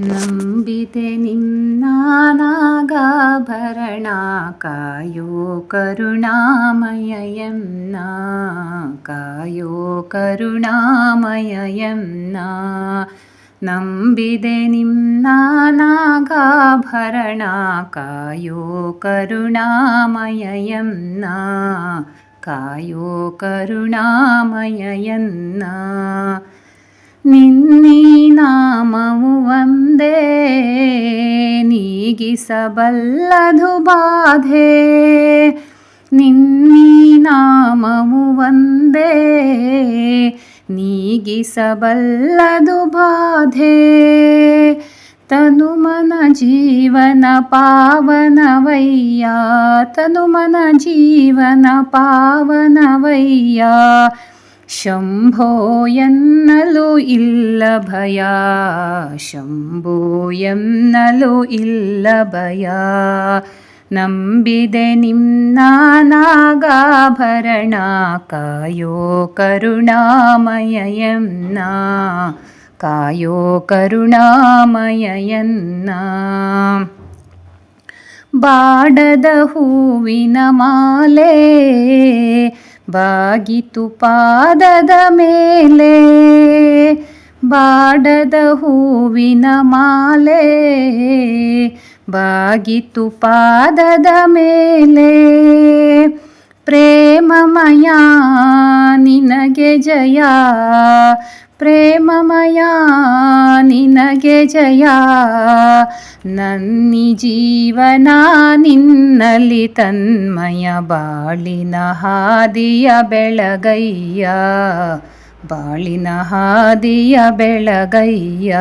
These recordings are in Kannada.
ನಂಬಿದೆ ನಿನ್ನಾನಾಗಾಭರಣ ಕಾಯೋ ಕರುಣಾಮಯಯಂನ ಕಾಯೋ ಕರುಣಾಮಯಯಂನ ನಂಬಿದೆ ನಿನ್ನಾನಾಗಾಭರಣ ಕಾಯೋ ಕರುಣಾಮಯಯಂನ ಕಾಯೋ ಕರುಣಾಮಯಯನ್ನ ನಿನ್ನೀ ನಾಮವು ನೀಗಿಸಬಲ್ಲದು ಬಾಧೆ. ನಿನ್ನೀ ನಾಮವು ಒಂದೇ. ನೀಗಿಸಬಲ್ಲದು ಬಾಧೆ. ತನುಮನ ಜೀವನ ಪಾವನವಯ್ಯ. ತನುಮನ ಜೀವನ ಪಾವನವಯ್ಯ. ಶಂಭೋ ಎನ್ನಲು ಇಲ್ಲ ಭಯ. ಶಂಭೋ ಎನ್ನಲು ಇಲ್ಲ ಭಯ. ನಂಬಿದೆ ನಿಮ್ನಾನಾಗಾಭರಣ ಕಾಯೋ ಕರುಣಾಮಯಯನ್ನ ಕಾಯೋ ಕರುಣಾಮಯಯನ್ನ ಬಾಡದ ಹೂವಿನ ಮಾಲೆ. ಬಾಗಿತು ಪಾದದ ಮೇಲೆ ಬಾಡದ ಹೂವಿನ ಮಾಲೆ ಬಾಗಿತು ಪಾದದ ಮೇಲೆ. ಪ್ರೇಮಮಯ ನಿನಗೆ ಜಯ ಪ್ರೇಮಮಯ, ನಿನಗೆ ಜಯ. ನನ್ನಿ ಜೀವನ ನಿನ್ನಲಿ ತನ್ಮಯ, ಬಾಳಿನ ಹಾದಿಯ ಬೆಳಗಯ್ಯ. ಬಾಳಿನ ಹಾದಿಯ ಬೆಳಗಯ್ಯ.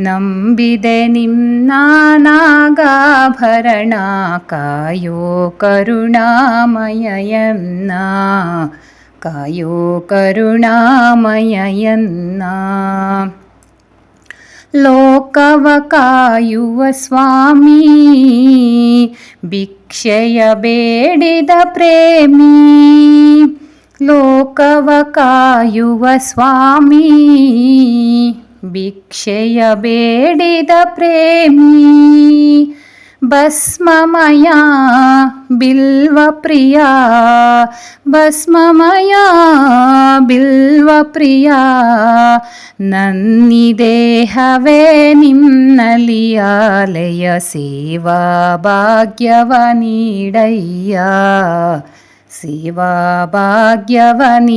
ನಂಬಿದೆ ನಿನ್ನಾನಾಗಾಭರಣ ಕಾಯೋ ಕರುಣಾಮಯಯನ್ನ. ಕಾಯೋ ಕರುಣಾಮಯಯನ್ನ ಲೋಕವ ಕಾಯುವ ಸ್ವಾಮಿ ಭಿಕ್ಷೆಯ ಬೇಡಿದ ಪ್ರೇಮಿ ಲೋಕವ ಕಾಯುವ ಸ್ವಾಮಿ ಭಿಕ್ಷೆಯ ಬೇಡಿದ ಪ್ರೇಮಿ भस्ममया बिल्वप्रिया भस्ममया बिल्वप्रिया नन्निदेहवे निम्नलियालय सेवा भाग्यवनीडय्या सेवा भाग्यवनीडय्या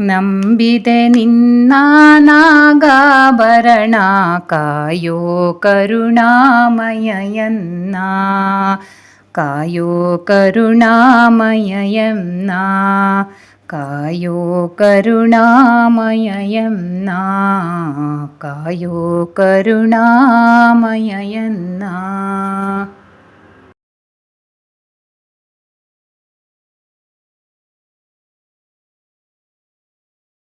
ಭಾಗ್ಯವ ನೀಡಯ್ಯ ಸೇವಾ ಭಾಗ್ಯವ ನೀಡಯ್ಯ ನಂಬಿದೆ ನಿನ್ನಾನಾಗಾಭರಣ ಕಾಯೋ ಕರುಣಾಮಯಯನ್ನ ಕಾಯೋ ಕರುಣಾಮಯಯನ್ನ ಕಾಯೋ ಕರುಣಾಮಯಯನ್ನ ಕಾಯೋ ಕರುಣಾಮಯಯನ್ನ